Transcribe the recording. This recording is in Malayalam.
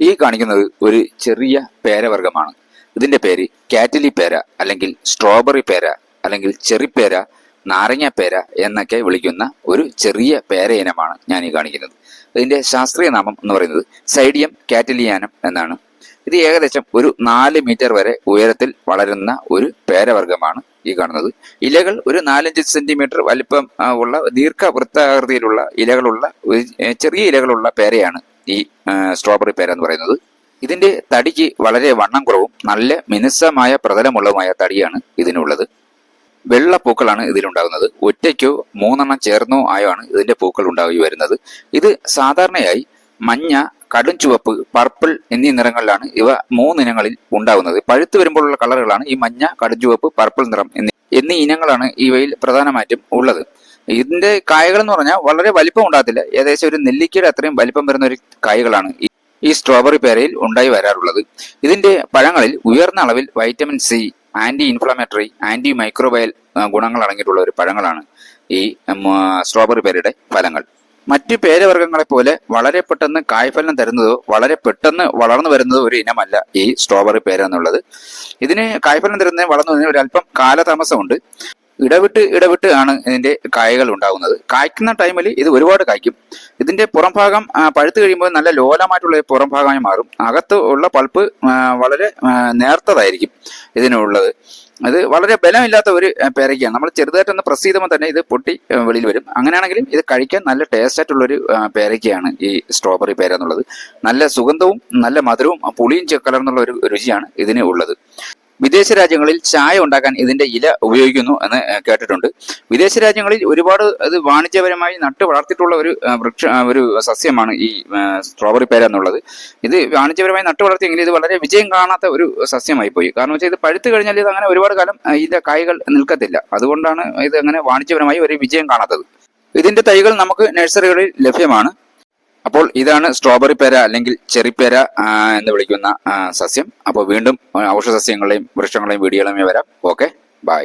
ഈ കാണിക്കുന്നത് ഒരു ചെറിയ പേരവർഗമാണ് ഇതിന്റെ പേര് കാറ്റലി പേര അല്ലെങ്കിൽ സ്ട്രോബെറി പേര അല്ലെങ്കിൽ ചെറിപ്പേര പേര എന്നൊക്കെ വിളിക്കുന്ന ഒരു ചെറിയ പേര ഇനമാണ് ഞാൻ ഈ കാണിക്കുന്നത്. ഇതിന്റെ ശാസ്ത്രീയ നാമം എന്ന് പറയുന്നത് സൈഡിയം കാറ്റലിയാനം എന്നാണ്. ഇത് ഏകദേശം ഒരു നാല് മീറ്റർ വരെ ഉയരത്തിൽ വളരുന്ന ഒരു പേരവർഗമാണ് ഈ കാണുന്നത്. ഇലകൾ ഒരു നാലഞ്ച് സെന്റിമീറ്റർ വലിപ്പം ഉള്ള ദീർഘവൃത്താകൃതിയിലുള്ള ഇലകളുള്ള ചെറിയ ഇലകളുള്ള പേരയാണ് ഈ സ്ട്രോബെറി പേര എന്ന് പറയുന്നത്. ഇതിന്റെ തടിക്ക് വളരെ വണ്ണം കുറവും നല്ല മിനുസമായ പ്രതലമുള്ളതുമായ തടിയാണ് ഇതിനുള്ളത്. വെള്ള പൂക്കളാണ് ഇതിലുണ്ടാകുന്നത്. ഒറ്റയ്ക്കോ മൂന്നെണ്ണം ചേർന്നോ ആയോ ആണ് ഇതിന്റെ പൂക്കൾ ഉണ്ടാകി വരുന്നത്. ഇത് സാധാരണയായി മഞ്ഞ കടും ചുവപ്പ് പർപ്പിൾ എന്നീ നിറങ്ങളിലാണ് ഇവ മൂന്നിനങ്ങളിൽ ഉണ്ടാകുന്നത്. പഴുത്തു വരുമ്പോഴുള്ള കളറുകളാണ് ഈ മഞ്ഞ കടും ചുവപ്പ് പർപ്പിൾ നിറം എന്നീ എന്നീ ഇനങ്ങളാണ് ഇവയിൽ പ്രധാനമായിട്ടും ഉള്ളത്. ഇതിന്റെ കായകൾ എന്ന് പറഞ്ഞാൽ വളരെ വലിപ്പം ഉണ്ടാകത്തില്ല. ഏകദേശം ഒരു നെല്ലിക്കയുടെ അത്രയും വലിപ്പം വരുന്ന ഒരു കായകളാണ് ഈ സ്ട്രോബെറി പേരയിൽ ഉണ്ടായി വരാറുള്ളത്. ഇതിന്റെ പഴങ്ങളിൽ ഉയർന്ന അളവിൽ vitamin C anti inflammatory anti microbial ഗുണങ്ങൾ അടങ്ങിയിട്ടുള്ള ഒരു പഴങ്ങളാണ് ഈ സ്ട്രോബെറി പേരയുടെ ഫലങ്ങൾ. മറ്റു പേരവർഗങ്ങളെ പോലെ വളരെ പെട്ടെന്ന് കായ്ഫലം തരുന്നതോ വളരെ പെട്ടെന്ന് വളർന്നു വരുന്നതോ ഒരു ഇനമല്ല ഈ സ്ട്രോബെറി പേര എന്നുള്ളത്. ഇതിന് കായ്ഫലം തരുന്നതിന് വളർന്നു വരുന്നതിന് ഒരു അല്പം കാലതാമസമുണ്ട്. ഇടവിട്ട് ഇടവിട്ട് ആണ് ഇതിന്റെ കായകൾ ഉണ്ടാകുന്നത്. കായ്ക്കുന്ന ടൈമിൽ ഇത് ഒരുപാട് കായ്ക്കും. ഇതിന്റെ പുറം ഭാഗം പഴുത്ത് കഴിയുമ്പോൾ നല്ല ലോലമായിട്ടുള്ള പുറം ഭാഗമായി മാറും. അകത്ത് ഉള്ള പൾപ്പ് വളരെ നേർത്തതായിരിക്കും ഇതിനുള്ളത്. അത് വളരെ ബലമില്ലാത്ത ഒരു പേരയ്ക്കാണ് നമ്മൾ ചെറുതായിട്ടൊന്ന് പ്രസ് ചെയ്തുമ്പോൾ തന്നെ ഇത് പൊട്ടി വെളിയിൽ വരും. അങ്ങനെയാണെങ്കിലും ഇത് കഴിക്കാൻ നല്ല ടേസ്റ്റ് ആയിട്ടുള്ള ഒരു ആ, പേരയ്ക്കയാണ് ഈ സ്ട്രോബെറി പേര എന്നുള്ളത്. നല്ല സുഗന്ധവും നല്ല മധുരവും പുളിയും ചെക്കലർന്നുള്ള ഒരു രുചിയാണ് ഇതിന് ഉള്ളത്. വിദേശ രാജ്യങ്ങളിൽ ചായ ഉണ്ടാക്കാൻ ഇതിന്റെ ഇല ഉപയോഗിക്കുന്നു എന്ന് കേട്ടിട്ടുണ്ട്. വിദേശ രാജ്യങ്ങളിൽ ഒരുപാട് അത് വാണിജ്യപരമായി നട്ട് വളർത്തിയിട്ടുള്ള ഒരു വൃക്ഷ ഒരു സസ്യമാണ് ഈ സ്ട്രോബറി പേര എന്നുള്ളത്. ഇത് വാണിജ്യപരമായി നട്ട് വളർത്തിയെങ്കിലും ഇത് വളരെ വിജയം കാണാത്ത ഒരു സസ്യമായി പോയി. കാരണം വെച്ചാൽ ഇത് പഴുത്തു കഴിഞ്ഞാൽ ഇത് അങ്ങനെ ഒരുപാട് കാലം ഇതിന്റെ കായകൾ നിൽക്കത്തില്ല. അതുകൊണ്ടാണ് ഇത് അങ്ങനെ വാണിജ്യപരമായി ഒരു വിജയം കാണാത്തത്. ഇതിന്റെ തൈകൾ നമുക്ക് നഴ്സറികളിൽ ലഭ്യമാണ്. അപ്പോൾ ഇതാണ് സ്ട്രോബെറി പേര അല്ലെങ്കിൽ ചെറി പേര എന്ന് വിളിക്കുന്ന സസ്യം. അപ്പോൾ വീണ്ടും ഔഷധ സസ്യങ്ങളെയും വൃക്ഷങ്ങളെയും വീഡിയോകളുമായി വരാം. Okay bye